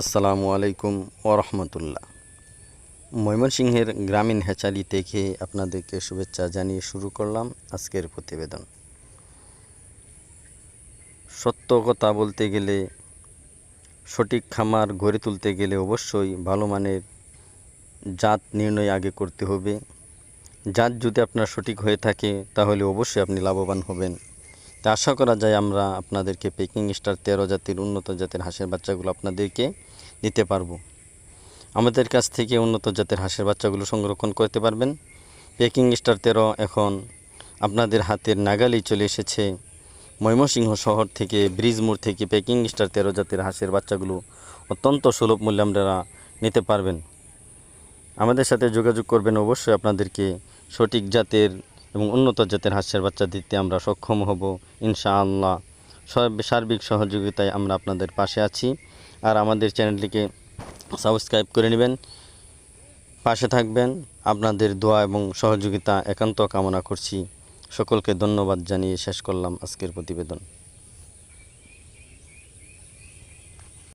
আসসালামু আলাইকুম ওরহমতুল্লাহ ময়মনসিংহের গ্রামীণ হ্যাচালি থেকে আপনাদেরকে শুভেচ্ছা জানিয়ে শুরু করলাম আজকের প্রতিবেদন। সত্য কথা বলতে গেলে, সঠিক খামার গড়ে তুলতে গেলে অবশ্যই ভালো মানের জাত নির্ণয় আগে করতে হবে। জাত যদি আপনার সঠিক হয়ে থাকে, তাহলে অবশ্যই আপনি লাভবান হবেন। তা আশা করা যায় আমরা আপনাদেরকে পেকিং স্টার তেরো জাতির, উন্নত জাতের হাঁসের বাচ্চাগুলো আপনাদেরকে দিতে পারব। আমাদের কাছ থেকে উন্নত জাতের হাঁসের বাচ্চাগুলো সংরক্ষণ করতে পারবেন। পেকিং স্টার তেরো এখন আপনাদের হাতের নাগালেই চলে এসেছে। ময়মনসিংহ শহর থেকে ব্রিজমোড় থেকে পেকিং স্টার তেরো জাতের হাঁসের বাচ্চাগুলো অত্যন্ত সুলভ মূল্যে আপনারা নিতে পারবেন। আমাদের সাথে যোগাযোগ করবেন অবশ্যই আপনাদেরকে সঠিক জাতের এবং উন্নত জাতের হাঁসের বাচ্চা দিতে আমরা সক্ষম হব। ইনশাআল্লাহ। সার্বিক সহযোগিতায় আমরা আপনাদের পাশে আছি। আর আমাদের চ্যানেলটিকে সাবস্ক্রাইব করে নেবেন। পাশে থাকবেন। আপনাদের দোয়া এবং সহযোগিতা একান্ত কামনা করছি। সকলকে ধন্যবাদ জানিয়ে শেষ করলাম আজকের প্রতিবেদন।